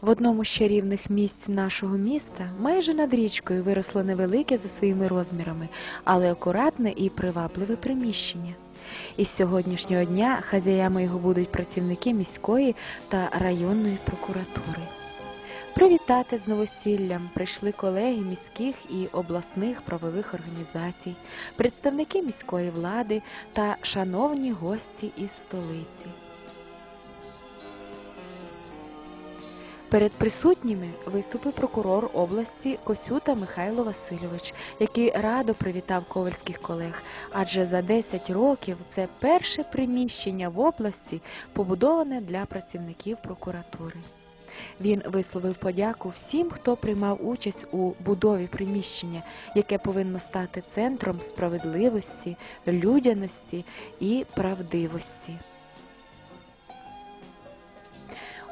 В одному з чарівних місць нашого міста, майже над річкою, виросло невелике за своїми розмірами, але акуратне і привабливе приміщення. Із сьогоднішнього дня хазяями його будуть працівники міської та районної прокуратури. Привітати з новосіллям прийшли колеги міських і обласних правових організацій, представники міської влади та шановні гості із столиці. Перед присутніми виступив прокурор області Косюта Михайло Васильович, який радо привітав ковальських колег, адже за 10 років це перше приміщення в області, побудоване для працівників прокуратури. Він висловив подяку всім, хто приймав участь у будові приміщення, яке повинно стати центром справедливості, людяності і правдивості.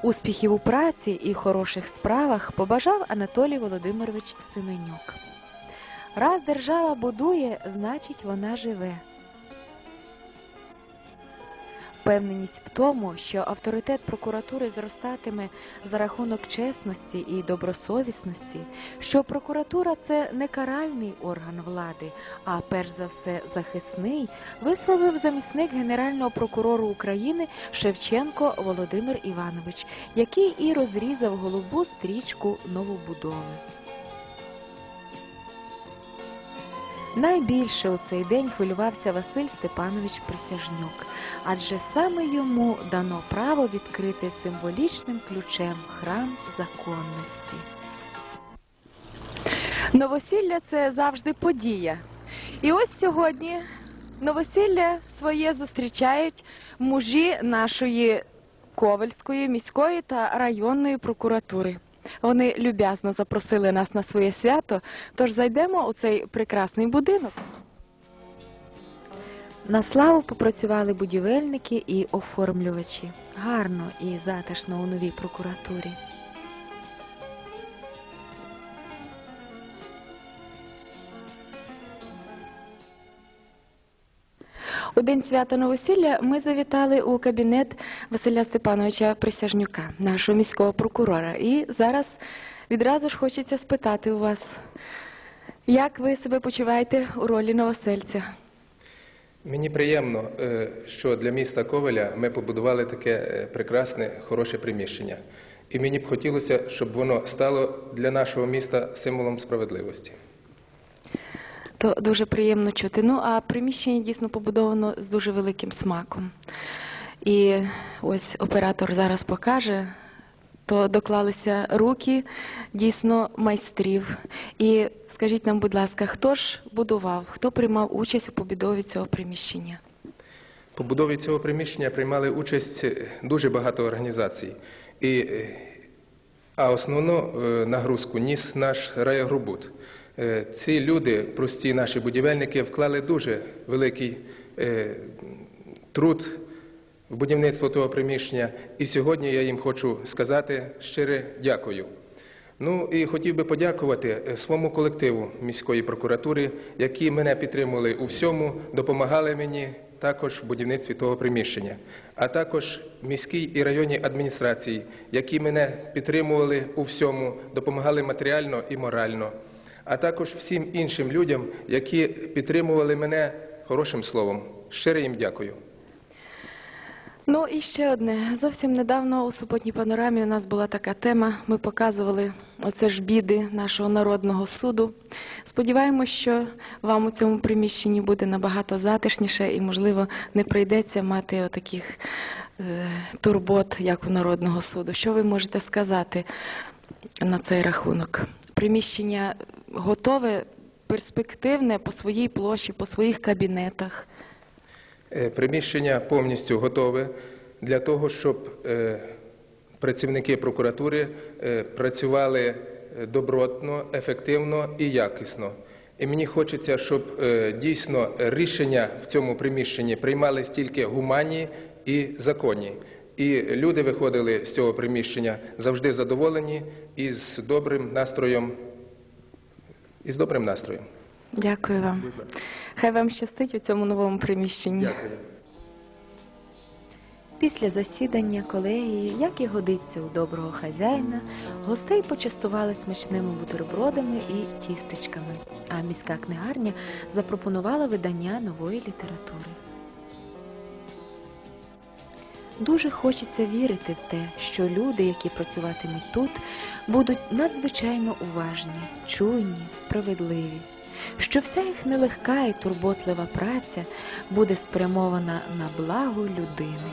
Успіхів у праці і хороших справах побажав Анатолій Володимирович Семенюк. Раз держава будує, значить вона живе. Впевненість в тому, що авторитет прокуратури зростатиме за рахунок чесності і добросовісності, що прокуратура це не каральний орган влади, а перш за все захисний, висловив замісник Генерального прокурора України Шевченко Володимир Іванович, який і розрізав голубу стрічку новобудови. Найбільше у цей день хвилювався Василь Степанович Присяжнюк, адже саме йому дано право відкрити символічним ключем храм законності. Новосілля це завжди подія. І ось сьогодні новосілля своє зустрічають мужі нашої Ковальської міської та районної прокуратури. Вони люб'язно запросили нас на своє свято, тож зайдемо у цей прекрасний будинок. На славу попрацювали будівельники і оформлювачі. Гарно і затишно у новій прокуратурі. У день свята новосілля ми завітали у кабінет Василя Степановича Присяжнюка, нашого міського прокурора. І зараз відразу ж хочеться спитати у вас, як ви себе почуваєте у ролі новосельця? Мені приємно, е, що для міста Ковеля ми побудували таке е, прекрасне, хороше приміщення. І мені б хотілося, щоб воно стало для нашого міста символом справедливості. То дуже приємно чути. Ну а приміщення дійсно побудовано з дуже великим смаком. І ось оператор зараз покаже. То доклалися руки дійсно майстрів. І скажіть нам, будь ласка, хто ж будував, хто приймав участь у побудові цього приміщення? По будові цього приміщення приймали участь е, дуже багато організацій. І, е, а основну е, нагрузку ніс наш райагрубут. Е, Ці люди, прості наші будівельники, вклали дуже великий е, труд в будівництво того приміщення. І сьогодні я їм хочу сказати щире дякую. Ну і хотів би подякувати е, своєму колективу міської прокуратури, які мене підтримували у всьому, допомагали мені також в будівництві того приміщення, а також міській і районній адміністрації, які мене підтримували у всьому, допомагали матеріально і морально, а також всім іншим людям, які підтримували мене хорошим словом. Щире їм дякую. Ну і ще одне. Зовсім недавно у суботній панорамі у нас була така тема. Ми показували оце ж біди нашого народного суду. Сподіваємось, що вам у цьому приміщенні буде набагато затишніше і, можливо, не прийдеться мати отаких е, турбот, як у народного суду. Що ви можете сказати на цей рахунок? Приміщення готове, перспективне по своїй площі, по своїх кабінетах. Е, Приміщення повністю готове для того, щоб е, працівники прокуратури е, працювали добротно, ефективно і якісно. І мені хочеться, щоб дійсно рішення в цьому приміщенні приймались тільки гуманні і законні. І люди виходили з цього приміщення завжди задоволені і з добрим настроєм. І з добрим настроєм. Дякую вам. Хай вам щастить у цьому новому приміщенні. Дякую. Після засідання колегії, як і годиться у доброго хазяїна, гостей почастували смачними бутербродами і тістечками, а міська книгарня запропонувала видання нової літератури. Дуже хочеться вірити в те, що люди, які працюватимуть тут, будуть надзвичайно уважні, чуйні, справедливі, що вся їх нелегка і турботлива праця буде спрямована на благо людини.